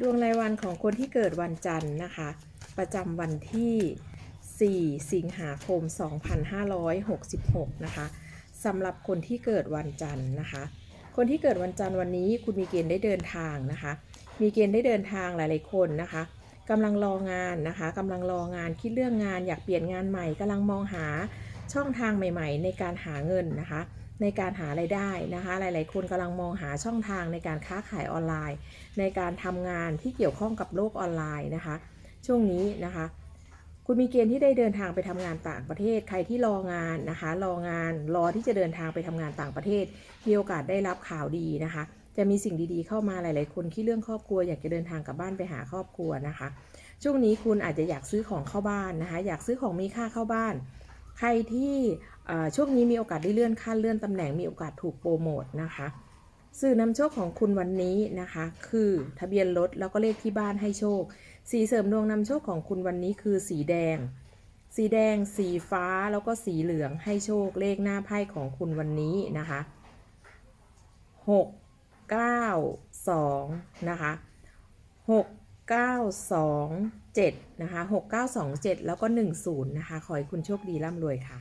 ดวงรายวันของคนที่เกิดวันจันทร์นะคะ ประจำวันที่ 4 สิงหาคม 2566 นะคะสำหรับคนที่เกิดวันจันทร์นะคะ คนที่เกิดวันจันทร์วันนี้คุณมีเกณฑ์ได้เดินทางนะคะ มีเกณฑ์ได้เดินทางหลายๆคนนะคะกำลังรองานนะคะกำลังรองานคิดเรื่องงานอยากเปลี่ยนงานใหม่กำลังมองหาช่องทางใหม่ ๆ ในการหาเงินนะคะ ในการหาไรายได้นะคะ หลาย ๆ คนกำลังมองหาช่องทางในการค้าขายออนไลน์ ในการทำงานที่เกี่ยวข้องกับโลกออนไลน์นะคะ ช่วงนี้นะคะ คุณมีเกณฑ์ที่ได้เดินทางไปทำงานต่างประเทศ ใครที่รองานนะคะ รองานรอที่จะเดินทางไปทำงานต่างประเทศ มีโอกาสได้รับข่าวดีนะคะ จะมีสิ่งดี ๆ เข้ามาหลาย ๆ คนที่เรื่องครอบครัวอยากจะเดินทางกลับบ้านไปหาครอบครัวนะคะ ช่วงนี้คุณอาจจะอยากซื้อของเข้าบ้านนะคะ อยากซื้อของมีค่าเข้าบ้าน ใครที่ช่วงนี้มีโอกาสได้เลื่อนขั้นเลื่อนตำแหน่งมีโอกาสถูกโปรโมทนะคะสื่อนำโชคของคุณวันนี้นะคะ คือทะเบียนรถแล้วก็เลขที่บ้านให้โชค สีเสริมดวงนำโชคของคุณวันนี้คือสีแดง สีแดง สีฟ้าแล้วก็สีเหลืองให้โชคเลขหน้าไพ่ของคุณวันนี้นะคะหกเก้าสองนะคะหก เก้าสองเจ็ดนะคะหกเก้าสองเจ็ดแล้วก็หนึ่งศูนย์นะคะ ขอให้คุณโชคดีร่ำรวยค่ะ